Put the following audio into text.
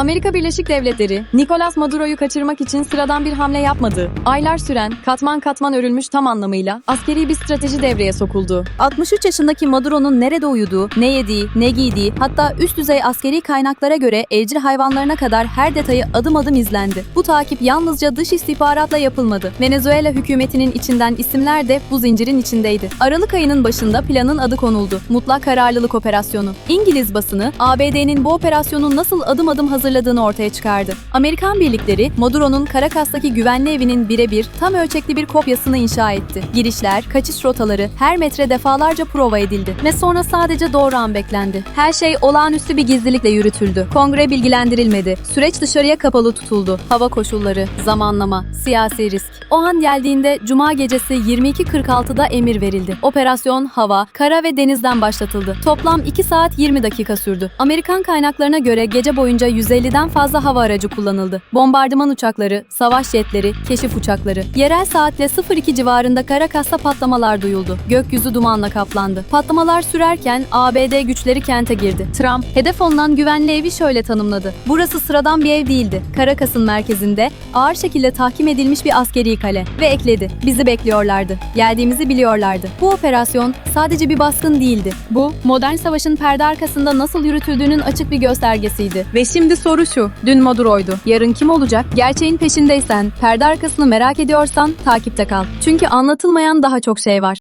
Amerika Birleşik Devletleri, Nicolas Maduro'yu kaçırmak için sıradan bir hamle yapmadı. Aylar süren, katman katman örülmüş tam anlamıyla askeri bir strateji devreye sokuldu. 63 yaşındaki Maduro'nun nerede uyuduğu, ne yediği, ne giydiği, hatta üst düzey askeri kaynaklara göre evcil hayvanlarına kadar her detayı adım adım izlendi. Bu takip yalnızca dış istihbaratla yapılmadı. Venezuela hükümetinin içinden isimler de bu zincirin içindeydi. Aralık ayının başında planın adı konuldu. Mutlak kararlılık operasyonu. İngiliz basını ABD'nin bu operasyonu nasıl adım adım hazırladığını ortaya çıkardı. Amerikan birlikleri Maduro'nun Caracas'taki güvenli evinin birebir tam ölçekli bir kopyasını inşa etti. Girişler, kaçış rotaları her metre defalarca prova edildi ve sonra sadece doğru an beklendi. Her şey olağanüstü bir gizlilikle yürütüldü. Kongre bilgilendirilmedi. Süreç dışarıya kapalı tutuldu. Hava koşulları, zamanlama, siyasi risk. O an geldiğinde Cuma gecesi 22.46'da emir verildi. Operasyon hava, kara ve denizden başlatıldı. Toplam 2 saat 20 dakika sürdü. Amerikan kaynaklarına göre gece boyunca 150'den fazla hava aracı kullanıldı. Bombardıman uçakları, savaş jetleri, keşif uçakları. Yerel saatle 02 civarında Caracas'ta patlamalar duyuldu. Gökyüzü dumanla kaplandı. Patlamalar sürerken ABD güçleri kente girdi. Trump, hedef olunan güvenli evi şöyle tanımladı. Burası sıradan bir ev değildi. Caracas'ın merkezinde ağır şekilde tahkim edilmiş bir askeri kale. Ve ekledi, bizi bekliyorlardı. Geldiğimizi biliyorlardı. Bu operasyon sadece bir baskın değildi. Bu, modern savaşın perde arkasında nasıl yürütüldüğünün açık bir göstergesiydi. Ve şimdi soru şu, dün Maduro'ydu, yarın kim olacak? Gerçeğin peşindeysen, perde arkasını merak ediyorsan takipte kal. Çünkü anlatılmayan daha çok şey var.